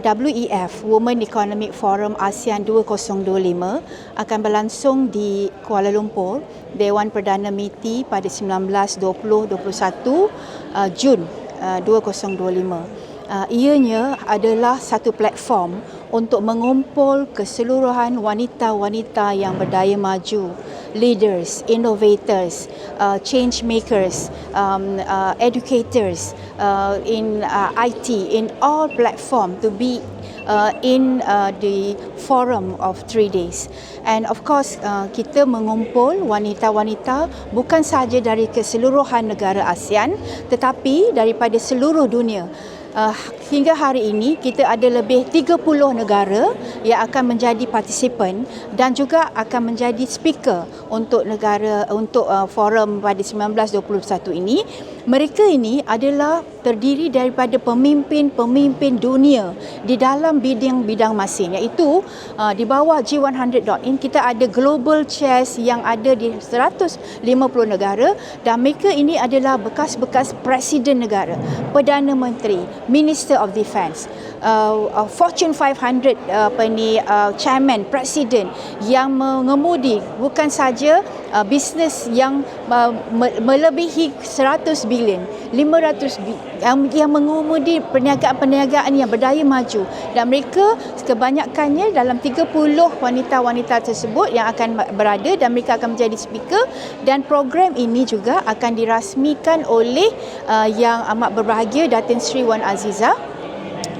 WEF Women Economic Forum ASEAN 2025 akan berlangsung di Kuala Lumpur Dewan Perdana MITI pada 19-20-21 uh, Jun uh, 2025. Uh, ianya adalah satu platform untuk mengumpul keseluruhan wanita-wanita yang berdaya maju, leaders, innovators, uh, change makers, um, uh, educators uh, in uh, IT, in all platform to be uh, in uh, the forum of three days. And of course, uh, kita mengumpul wanita-wanita bukan sahaja dari keseluruhan negara ASEAN tetapi daripada seluruh dunia. Uh, hingga hari ini kita ada lebih 30 negara yang akan menjadi partisipan dan juga akan menjadi speaker untuk negara untuk uh, forum pada 1921 ini. Mereka ini adalah terdiri daripada pemimpin-pemimpin dunia di dalam bidang-bidang masing. Iaitu uh, di bawah G100.in kita ada global chairs yang ada di 150 negara dan mereka ini adalah bekas-bekas presiden negara, perdana menteri, minister of defense, uh, uh, Fortune 500 uh, apa ni uh, chairman, presiden yang mengemudi bukan saja uh, bisnes yang uh, melebihi 100 bilion, 500 bilion yang, yang mengemudi perniagaan-perniagaan yang berdaya maju. Dan mereka kebanyakannya dalam 30 wanita-wanita tersebut yang akan berada dan mereka akan menjadi speaker. Dan program ini juga akan dirasmikan oleh uh, yang amat berbahagia Datin Sri Wan Aziza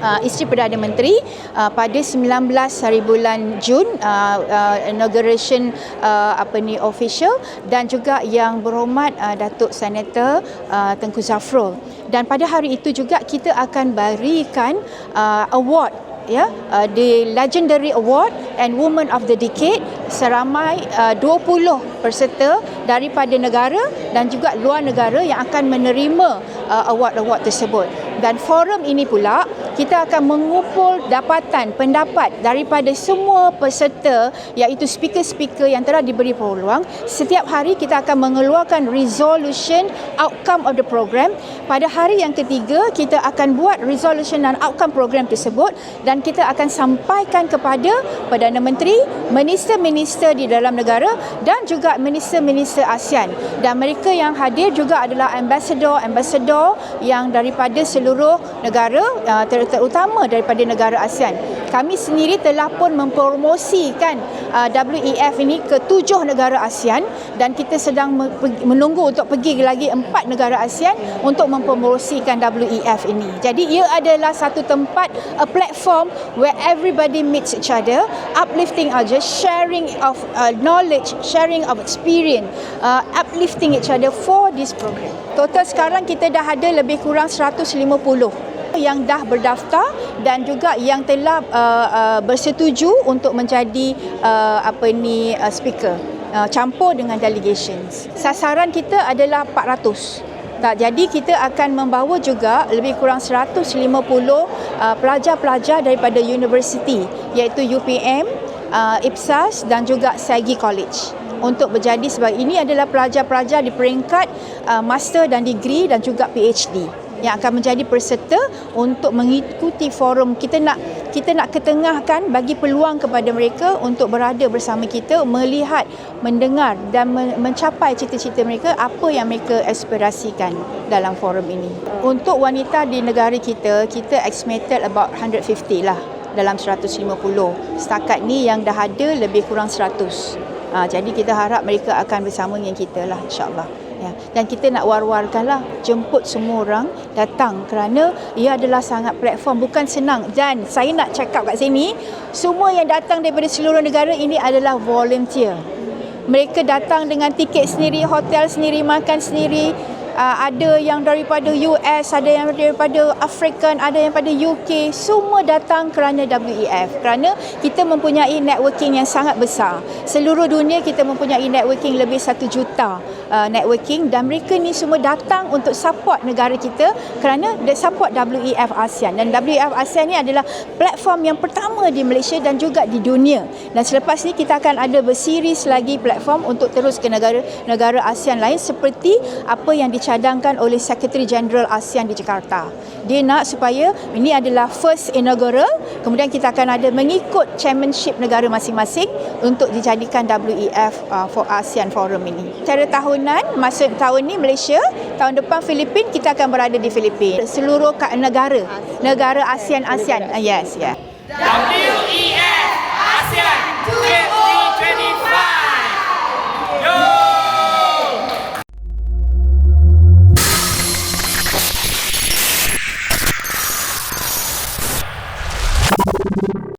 uh, isteri Perdana Menteri uh, pada 19 hari bulan Jun uh, uh, inauguration uh, apa ni official dan juga yang berhormat uh, Datuk Senator uh, Tengku Zafrul. Dan pada hari itu juga kita akan berikan uh, award ya uh, the legendary award and woman of the decade seramai uh, 20 peserta daripada negara dan juga luar negara yang akan menerima uh, award-award tersebut. Dan forum ini pula kita akan mengumpul dapatan pendapat daripada semua peserta iaitu speaker-speaker yang telah diberi peluang. Setiap hari kita akan mengeluarkan resolution outcome of the program. Pada hari yang ketiga kita akan buat resolution dan outcome program tersebut dan kita akan sampaikan kepada Perdana Menteri minister-minister di dalam negara dan juga minister-minister ASEAN. Dan mereka yang hadir juga adalah ambassador-ambassador yang daripada seluruh negara uh, terutama daripada negara ASEAN. Kami sendiri telah pun mempromosikan uh, WEF ini ke tujuh negara ASEAN dan kita sedang menunggu untuk pergi lagi empat negara ASEAN untuk mempromosikan WEF ini. Jadi ia adalah satu tempat a platform where everybody meets each other, uplifting other, sharing of uh, knowledge, sharing of experience, uh, uplifting each other for this program. Total sekarang kita dah ada lebih kurang 150 yang dah berdaftar dan juga yang telah uh, uh, bersetuju untuk menjadi uh, apa ni uh, speaker uh, campur dengan delegations. Sasaran kita adalah 400. Tak, jadi kita akan membawa juga lebih kurang 150 uh, pelajar-pelajar daripada universiti iaitu UPM, uh, IPSAS dan juga SAGI College untuk berjadi sebab ini adalah pelajar-pelajar di peringkat uh, master dan degree dan juga PhD yang akan menjadi peserta untuk mengikuti forum. Kita nak kita nak ketengahkan bagi peluang kepada mereka untuk berada bersama kita melihat mendengar dan mencapai cita-cita mereka apa yang mereka aspirasikan dalam forum ini. Untuk wanita di negara kita kita estimated about 150 lah dalam 150 setakat ni yang dah ada lebih kurang 100 Ha, jadi kita harap mereka akan bersama dengan kita lah insyaAllah ya. dan kita nak war-warkanlah jemput semua orang datang kerana ia adalah sangat platform bukan senang dan saya nak cakap kat sini semua yang datang daripada seluruh negara ini adalah volunteer mereka datang dengan tiket sendiri hotel sendiri makan sendiri uh, ada yang daripada US, ada yang daripada African, ada yang daripada UK, semua datang kerana WEF. Kerana kita mempunyai networking yang sangat besar. Seluruh dunia kita mempunyai networking lebih satu juta uh, networking dan mereka ni semua datang untuk support negara kita kerana dia support WEF ASEAN dan WEF ASEAN ni adalah platform yang pertama di Malaysia dan juga di dunia. Dan selepas ni kita akan ada berseries lagi platform untuk terus ke negara-negara ASEAN lain seperti apa yang dicadangkan oleh Secretary General ASEAN di Jakarta. Dia nak supaya ini adalah first inaugural, kemudian kita akan ada mengikut chairmanship negara masing-masing untuk dijadikan WEF uh, for ASEAN Forum ini. Secara tahunan, masa tahun ni Malaysia, tahun depan Filipin, kita akan berada di Filipin. Seluruh negara, negara ASEAN ASEAN. Uh, yes, yeah. WEF